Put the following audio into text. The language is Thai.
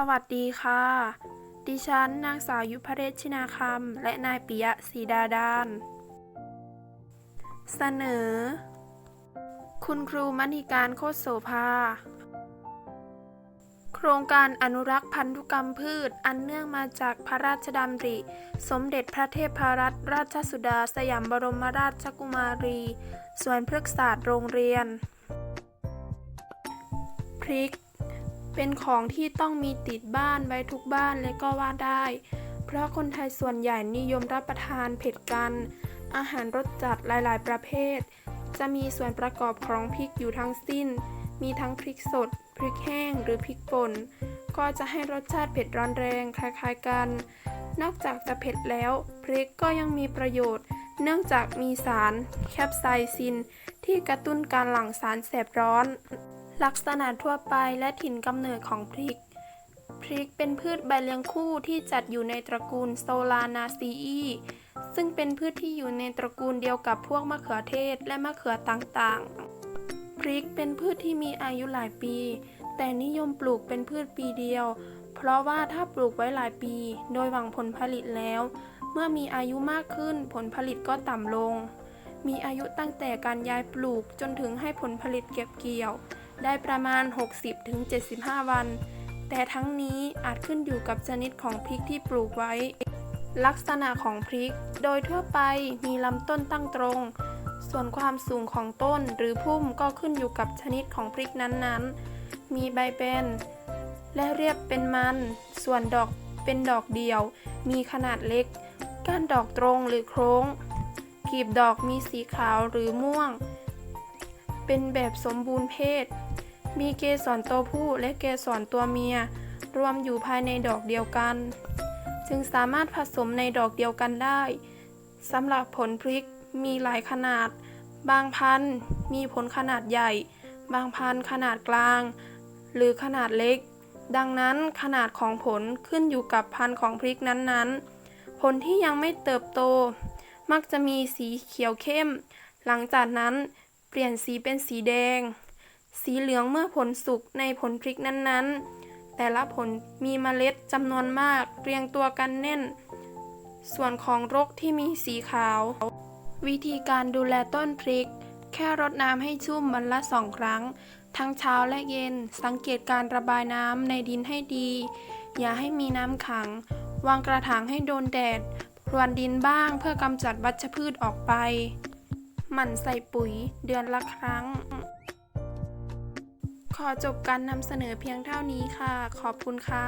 สวัสดีค่ะ ดิฉันนางสาวยุพเรชชินาคำและนายปิยะศรีดาดาน เสนอ คุณครูมณีการโคตรโสภา โครงการอนุรักษ์พันธุกรรมพืชอันเนื่องมาจากพระราชดำริ สมเด็จพระเทพรัตนราชสุดาสยามบรมราชกุมารีสวนพฤกษศาสตร์โรงเรียน พริก เป็นของที่ต้องมีติดบ้านไว้ทุกบ้านเลยก็ว่าได้ เพราะคนไทยส่วนใหญ่นิยมรับประทานเผ็ดกัน อาหารรสจัดหลายๆ ประเภท จะมีส่วนประกอบของพริกอยู่ทั้งสิ้น มีทั้งพริกสด พริกแห้ง หรือพริกป่น ก็จะให้รสชาติเผ็ดร้อนแรงคล้ายๆกัน นอกจากจะเผ็ดแล้ว พริกก็ยังมีประโยชน์ เนื่องจากมีสารแคปไซซิน ที่กระตุ้นการหลั่งสารแสบร้อน ลักษณะทั่วไปและถิ่นกำเนิดของพริก พริกเป็นพืชใบเลี้ยงคู่ที่จัดอยู่ในตระกูลโซลานาซีอีซึ่งเป็นพืชที่อยู่ในตระกูลเดียวกับพวกมะเขือเทศและมะเขือต่างๆ พริกเป็นพืชที่มีอายุหลายปี แต่นิยมปลูกเป็นพืชปีเดียว เพราะว่าถ้าปลูกไว้หลายปี โดยหวังผลผลิตแล้ว เมื่อมีอายุมากขึ้นผลผลิตก็ต่ำลง มีอายุตั้งแต่การย้ายปลูกจนถึงให้ผลผลิตเก็บเกี่ยว ได้ประมาณ 60-75 วัน แต่ทั้งนี้อาจขึ้นอยู่กับชนิดของพริกที่ปลูกไว้ ลักษณะของพริก โดยทั่วไปมีลำต้นตั้งตรง ส่วนความสูงของต้นหรือพุ่มก็ขึ้นอยู่กับชนิดของพริกนั้นๆ มีใบเป็นและเรียบเป็นมัน ส่วนดอกเป็นดอกเดียว มีขนาดเล็ก ก้านดอกตรงหรือโค้งกลีบดอกมีสีขาวหรือม่วง เป็นแบบสมบูรณ์เพศ มีเกสรตัวผู้และเกสรตัวเมีย รวมอยู่ภายในดอกเดียวกัน จึงสามารถผสมในดอกเดียวกันได้สำหรับผลพริกมีหลายขนาด บางพันธุ์มีผลขนาดใหญ่ บางพันธุ์ขนาดกลาง หรือขนาดเล็ก ดังนั้นขนาดของผลขึ้นอยู่กับพันธุ์ของพริกนั้นๆ ผลที่ยังไม่เติบโต มักจะมีสีเขียวเข้ม หลังจากนั้น เปลี่ยนสีเป็นสีแดง สีเหลืองเมื่อผลสุกในผลพริกนั้นๆ แต่ละผลมีเมล็ดจำนวนมากเรียงตัวกันแน่น ส่วนของรกที่มีสีขาว วิธีการดูแลต้นพริก แค่รดน้ำให้ชุ่มวันละสองครั้ง ทั้งเช้าและเย็น สังเกตการระบายน้ำในดินให้ดี อย่าให้มีน้ำขัง วางกระถางให้โดนแดดพรวนดินบ้างเพื่อกำจัดวัชพืชออกไป หมั่นใส่ปุ๋ยเดือนละครั้ง ขอจบการนำเสนอเพียงเท่านี้ค่ะ ขอบคุณค่ะ